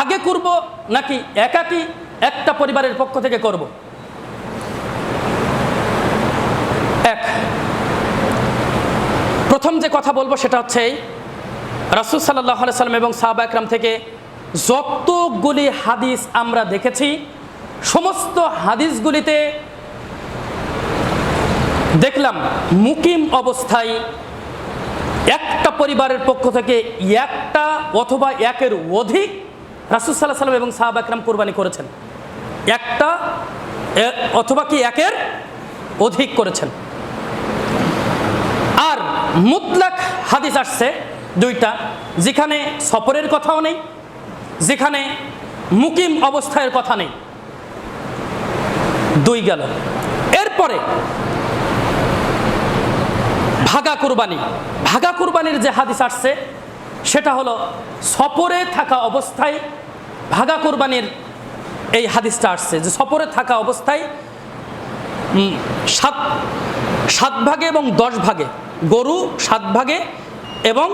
ভাগে করব নাকি একাকি একটা পরিবারের পক্ষ থেকে করব? এক। প্রথম যে কথা বলব সেটা হচ্ছে রাসুল সাল্লাহ সাল্লাম এবং সাহাবা একরাম থেকে যতগুলি হাদিস আমরা দেখেছি, সমস্ত হাদিসগুলিতে দেখলাম মুকিম অবস্থায় একটা পরিবারের পক্ষ থেকে একটা অথবা একের অধিক রাসুল সাল্লাহ সাল্লাম এবং সাহাবা একরাম কোরবানি করেছেন। একটা অথবা কি একের অধিক করেছেন। আর মুতলাক হাদিস আসছে দুইটা, যেখানে সফরের কথাও নেই, যেখানে মুকিম অবস্থায়ের কথা নেই। দুই গেল। এরপরে ভাগা কুরবানি। ভাগা কুরবানির যে হাদিস আসছে, সেটা হলো সফরে থাকা অবস্থায় ভাগা কোরবানির এই হাদিসটা আসছে যে সফরে থাকা অবস্থায় সাত সাত ভাগে এবং দশ ভাগে, গরু সাত ভাগে এবং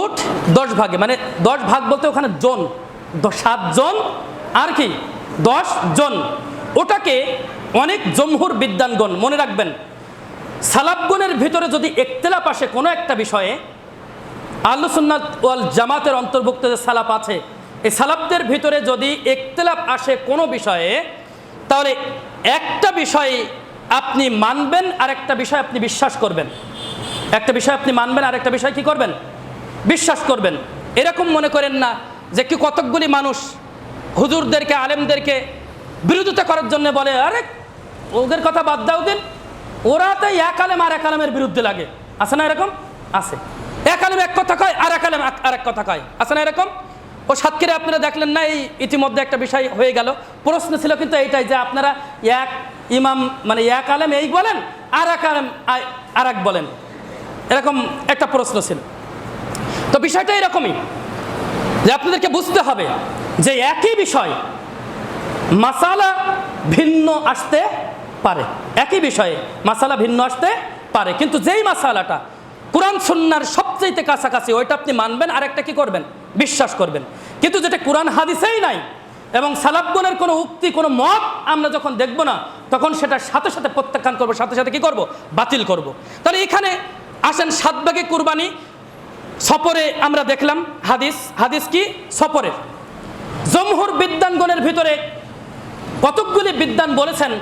উঠ দশ ভাগে মানে দশ ভাগ বলতে ওখানে জন, দ- সাত জন আর কি, দশ জন। ওটাকে অনেক জমহুর বিদ্যানগণ মনে রাখবেন, সালাবগণের ভিতরে যদি একতেলাপ আসে কোনো একটা বিষয়ে আল্লুসুন্নাত ওয়াল জামাতের অন্তর্ভুক্ত যে সালাপ আছে, এই সালাপদের ভিতরে যদি একতেলাপ আসে কোনো বিষয়ে, তাহলে একটা বিষয়ে আপনি মানবেন আর একটা বিষয় আপনি বিশ্বাস করবেন। একটা বিষয় আপনি মানবেন আর একটা বিষয় কি করবেন? বিশ্বাস করবেন। এরকম মনে করেন না যে কি কতকগুলি মানুষ হুজুরদেরকে, আলেমদেরকে বিরোধিতা করার জন্য বলে, আরে, ওদের কথা বাদ দাও দিন। ওরা তো এক আলেম আর এক আলেমের বিরুদ্ধে লাগে। আছে না এরকম? আছে। এক আলেম এক কথা কয়, আর এক আলেম আর এক কথা কয়। আছে না এরকম? ও সাতক্ষীরে আপনারা দেখলেন না, এই ইতিমধ্যে একটা বিষয় হয়ে গেল। প্রশ্ন ছিল কিন্তু এইটাই যে আপনারা এক ইমাম মানে এক আলেম এই বলেন, আর এক আলেম আর এক বলেন। এরকম একটা প্রশ্ন ছিল। তো বিষয়টা এরকমই যে আপনাদেরকে বুঝতে হবে যে একই বিষয় মাসালা ভিন্ন আসতে পারে। একই বিষয়ে মাসালা ভিন্ন আসতে পারে। কিন্তু যেই মাসালাটা কোরআন, সুন্নার সবচেয়ে কাছাকাছি, ওইটা আপনি মানবেন আর একটা কি করবেন? বিশ্বাস করবেন। কিন্তু যেটা কোরআন হাদিসেই নাই, এবং সালাবগণের কোনো উক্তি, কোনো মত আমরা যখন দেখব না, তখন সেটার সাথে সাথে প্রত্যাখ্যান করব, সাথে সাথে কি করব? বাতিল করব। তাহলে এখানে আসেন সাত ভাগে কুরবানি সফরে আমরা দেখলাম হাদিস। হাদিস কি? সফরের জমহুর বিদ্যানগণের ভিতরে কতকগুলি বিদ্যান বলেছেন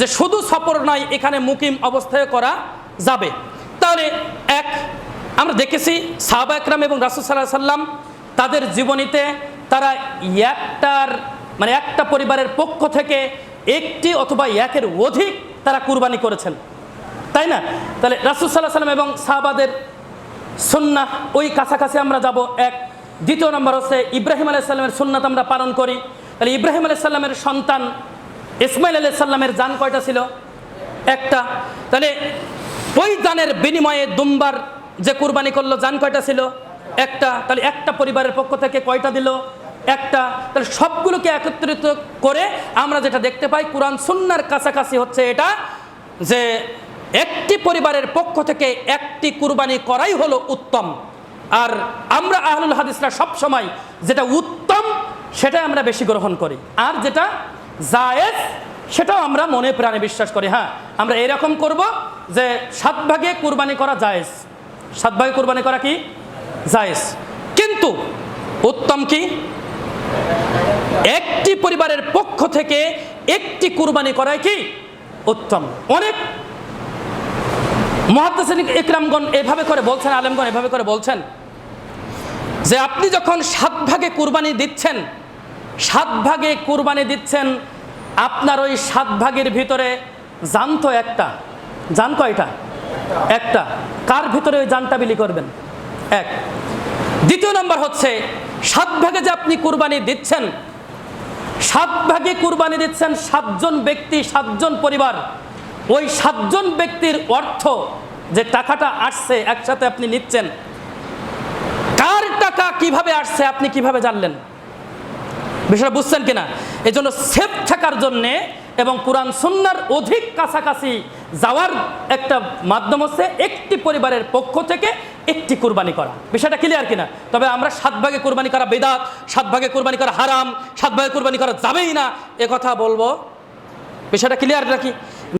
যে শুধু সফর নয়, এখানে মুকিম অবস্থায় করা যাবে। তাহলে এক আমরা দেখেছি সাহাবা একরাম এবং রাসুল সাল্লাহ সাল্লাম তাদের জীবনীতে তারা একটার মানে একটা পরিবারের পক্ষ থেকে একটি অথবা একের অধিক তারা কুরবানি করেছেন। তাই না? তাহলে রাসুল সাল্লাহ সাল্লাম এবং সাহাবাদের সুন্না ওই কাছাকাছি আমরা যাব এক। দ্বিতীয় নম্বর হচ্ছে ইব্রাহিম আলাইসাল্লামের সুন্নাত আমরা পালন করি। তাহলে ইব্রাহিম আলাইসাল্লামের সন্তান ইসমাইল আলাইসাল্লামের যান কয়টা ছিল? একটা। তাহলে ওই জানের বিনিময়ে দুম্বার যে কুরবানি করল যান কয়টা ছিল? একটা। তাহলে একটা পরিবারের পক্ষ থেকে কয়টা দিল? একটা। তাহলে সবগুলোকে একত্রিত করে আমরা যেটা দেখতে পাই, কোরআন সুন্নার কাছাকাছি হচ্ছে এটা, যে একটি পরিবারের পক্ষ থেকে একটি কুরবানি করাই হলো উত্তম। আর আমরা আহলুল হাদিসরা সব সময় যেটা উত্তম, সেটাই আমরা বেশি গ্রহণ করি। আর যেটা জায়েজ, সেটাও আমরা মনে প্রাণে বিশ্বাস করি। হ্যাঁ আমরা এরকম করব যে সাত ভাগে কুরবানি করা জায়েজ। সাত ভাগে কুরবানি করা কি? জায়েজ। কিন্তু উত্তম কি? একটি পরিবারের পক্ষ থেকে একটি কুরবানি করাই কি? উত্তম। অনেক মহাদ্দাসিন ইকরামগণ এভাবে করে বলছেন, আলেমগণ এভাবে করে বলছেন যে আপনি যখন সাত ভাগে কুরবানি দিচ্ছেন সাত ভাগে কুরবানি দিচ্ছেন, আপনার ওই সাত ভাগের ভিতরে জান তো একটা। জান কয়টা? একটা। কার ভিতরে ওই জানটা বিলি করবেন? এক। দ্বিতীয় নম্বর হচ্ছে, সাত ভাগে যে আপনি কুরবানি দিচ্ছেন, সাত ভাগে কুরবানি দিচ্ছেন সাতজন ব্যক্তি, সাতজন পরিবার। ওই সাতজন ব্যক্তির অর্থ যে টাকাটা আসছে, একসাথে আপনি নিচ্ছেন। কার টাকা কীভাবে আসছে, আপনি কীভাবে জানলেন? বিষয়টা বুঝছেন কিনা? এই জন্য সেফ থাকার জন্যে এবং কোরআন সুন্নার অধিক কাছাকাছি যাওয়ার একটা মাধ্যম হচ্ছে একটি পরিবারের পক্ষ থেকে একটি কুরবানি করা। বিষয়টা ক্লিয়ার কিনা? তবে আমরা সাত ভাগে কোরবানি করা বেদাত, সাত ভাগে কোরবানি করা হারাম, সাত ভাগে কোরবানি করা যাবেই না। কথা বলব। বিষয়টা ক্লিয়ার নাকি?